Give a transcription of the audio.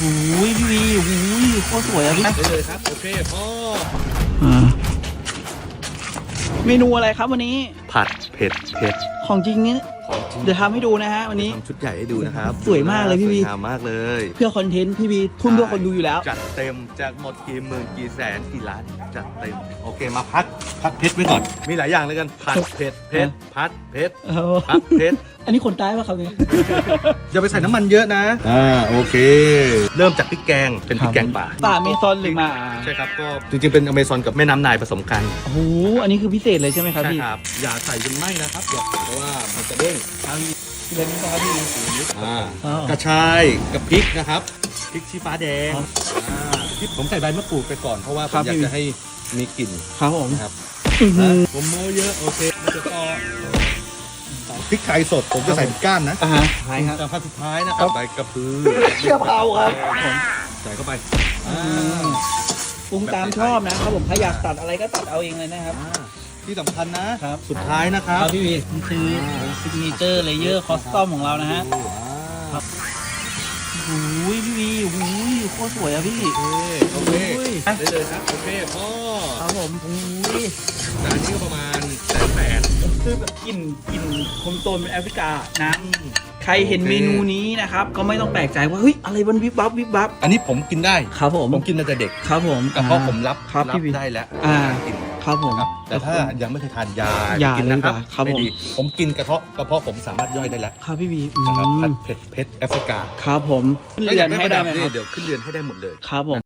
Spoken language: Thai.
หูยพี่วีหูยโคตรสวยอะพี่ได้เลยครับ โอเคพ่ออ่าเมนูอะไรครับวันนี้ ผัดเผ็ดเผ็ดของจริงนี้ของจริงเดี๋ยวทำให้ดูนะฮะวันนี้ทำชุดใหญ่ให้ดูนะครับสวยมากเลยพี่วีสวยงามมากเลยเพื่อคอนเทนต์พี่วีทุ่มเพื่อคนดูอยู่แล้ว จัดเต็มจากหมดกี่หมื่นกี่แสนกี่ล้านจัดเต็มโอเคมาพักพักเผ็ดไว้ก่อน มีหลายอย่างเลยกันผัดเผ็ดเผ็ดพัดเผ็ดเออพัดเผ็ดอันนี้คนใต้ปะครับเนี่ย อย่าไปใส่น้ำมันเยอะนะอ่าโอเค เริ่มจากพริกแกงเป็นพริกแกงป่าป่าเมซอนหรือมา ใช่ครับก็จริงๆเป็นอเมซอนกับแม่น้ำนายผสมกันโอ้โหอันนี้คือพิเศษเลยใช่ไหมครับใช่พี่ ครับอย่าใส่จนไหม้นะครับอย่าเพราะว่ามันจะเด้งครับพี่เล่นนะครับพี่อ่าอ้าวกระชายกับพริกนะครับพริกชี้ฟ้าแดงครับอ่าที่ผมใส่ใบมะกรูดไปก่อนเพราะว่าผครัมบอยากพี่จะให้มีกลิ่นครับผมนะครับอื้อหืนะอผมโมเยอะโอเคมันจะต่อพริกไทยสดผมจะใส่ก้านนะอ่าฮะใช่ครับ แต่ขั้นสุดท้ายนะครับใบกระพือกะเพราครับผมใส่เข้าไปอือ่ามปรุงตามชอบนะครับผมถ้าอยากตัดอะไรก็ตัดเอาเองเลยนะครับ อ่า ที่สำคัญนะ ครับ สุดท้ายนะครับครับพี่วีนี่คือซิกเนเจอร์เลเยอร์คอสตอมของเรานะฮะครับหูยพี่วีหูยโคตรสวยอะพี่ โอเคโอเคโอ้ย ได้เลยครับโอเคพ่อครับผมหูยจานนี้ก็ประมาณแสนแปด คือแบบกลิ่นกลิ่นคมโตนเป็นแอฟริกานะใครเห็นเมนูนี้นะครับ ก็ไม่ต้องแปลกใจว่าเฮ้ยอะไรมันวิบวับวิบวับอันนี้ผมกินได้ ครับผมผมกินมาแต่เด็กครับผม กระเพาะผมรับครับรับพี่วีได้แล้วอ่า กิน ครับผมครับแต่ถ้ายังไม่เคยทานยาอย่ากินนะครับเลยดีกว่าครับไม่ผมดีผมกินกระเพาะกระเพาะผมสามารถย่อยได้แล้วครับพี่วีอืนะครับผัมดเผ็ดเผ็ดแอฟริกาครับผมขึ้นเรือนให้ได้ไหมนี่ครับเดี๋ยวขึ้นเรือนให้ได้หมดเลย ครับผม